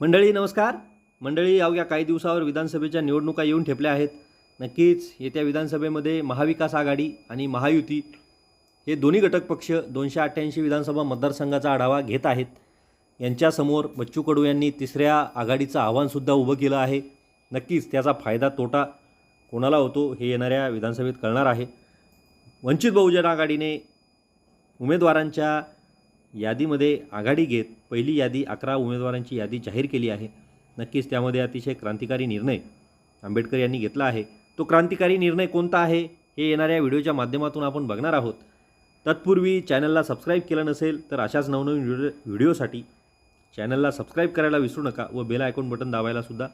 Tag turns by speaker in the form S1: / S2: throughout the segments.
S1: मंडळी नमस्कार. मंडळी अवघ्या काही दिवसावर विधानसभेच्या निवडणुका येऊन ठेपल्या आहेत. नक्कीच येत्या विधानसभेमध्ये महाविकास आघाडी आणि महायुती हे दोन्ही घटक पक्ष दोनशे अठ्ठ्याऐंशी विधानसभा मतदारसंघाचा आढावा घेत आहेत. यांच्यासमोर बच्चू कडू यांनी तिसऱ्या आघाडीचं आव्हानसुद्धा उभं केलं आहे. नक्कीच त्याचा फायदा तोटा कोणाला होतो हे येणाऱ्या विधानसभेत कळणार आहे. वंचित बहुजन आघाडीने उमेदवारांच्या यादीमध्ये आघाडी घेत पहिली यादी अकरा उमेदवारांची यादी जाहीर केली आहे. नक्कीच त्यामध्ये अतिशय क्रांतिकारी निर्णय आंबेडकर यांनी घेतला आहे. तो क्रांतिकारी निर्णय कोणता आहे हे येणाऱ्या व्हिडिओच्या माध्यमातून आपण बघणार आहोत. तत्पूर्वी चॅनलला सबस्क्राईब केलं नसेल तर अशाच नवनवीन व्हिडिओ व्हिडिओसाठी चॅनलला सबस्क्राईब करायला विसरू नका व बेल आयकॉन बटन दाबायलासुद्धा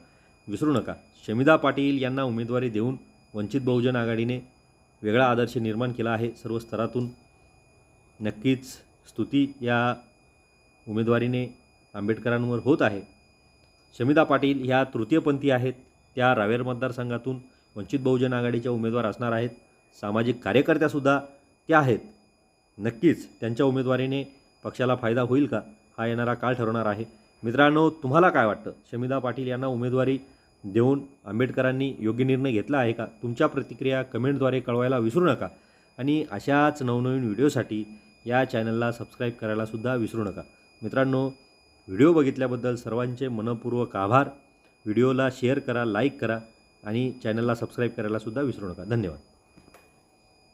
S1: विसरू नका. शमिदा पाटील यांना उमेदवारी देऊन वंचित बहुजन आघाडीने वेगळा आदर्श निर्माण केला आहे सर्व स्तरातून. नक्कीच स्तुती या उमेदवारीने आंबेडकरांवर होत आहे. शमिदा पाटील ह्या तृतीयपंथी आहेत. त्या रावेर मतदारसंघातून वंचित बहुजन आघाडीच्या उमेदवार असणार आहेत. सामाजिक कार्यकर्त्यासुद्धा त्या आहेत. नक्कीच त्यांच्या उमेदवारीने पक्षाला फायदा होईल का? हा येणारा काळ ठरवणार आहे. मित्रांनो तुम्हाला काय वाटतं? शमिदा पाटील यांना उमेदवारी देऊन आंबेडकरांनी योग्य निर्णय घेतला आहे का? तुमच्या प्रतिक्रिया कमेंटद्वारे कळवायला विसरू नका. आणि अशाच नवनवीन व्हिडिओसाठी या चॅनलला सबस्क्राईब करायलासुद्धा विसरू नका. मित्रांनो व्हिडिओ बघितल्याबद्दल सर्वांचे मनपूर्वक आभार. व्हिडिओला शेअर करा लाईक करा आणि चॅनलला सबस्क्राईब करायलासुद्धा विसरू नका. धन्यवाद.